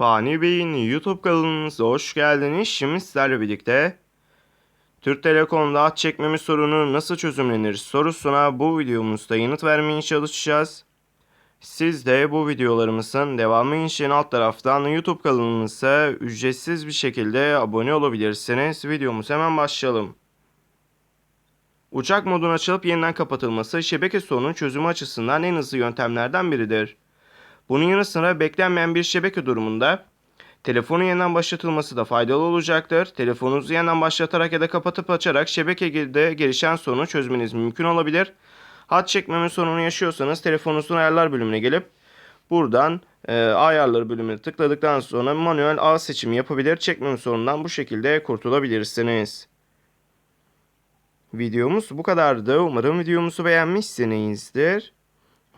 Fani Bey'in YouTube kanalınıza hoş geldiniz. Şimdi sizlerle birlikte Türk Telekom'da hat çekmeme sorunu nasıl çözümlenir sorusuna bu videomuzda yanıt vermeye çalışacağız. Siz de bu videolarımızın devamı için alt taraftan YouTube kanalımıza ücretsiz bir şekilde abone olabilirsiniz. Videomuz hemen başlayalım. Uçak modun açılıp yeniden kapatılması şebeke sorunun çözümü açısından en hızlı yöntemlerden biridir. Bunun yanı sıra beklenmeyen bir şebeke durumunda telefonun yeniden başlatılması da faydalı olacaktır. Telefonunuzu yeniden başlatarak ya da kapatıp açarak şebekede gelişen sorunu çözmeniz mümkün olabilir. Hat çekmeme sorunu yaşıyorsanız telefonunuzun ayarlar bölümüne gelip buradan e, ayarlar bölümüne tıkladıktan sonra manuel ağ seçimi yapabilir. Çekmeme sorunundan bu şekilde kurtulabilirsiniz. Videomuz bu kadardı. Umarım videomuzu beğenmişsinizdir.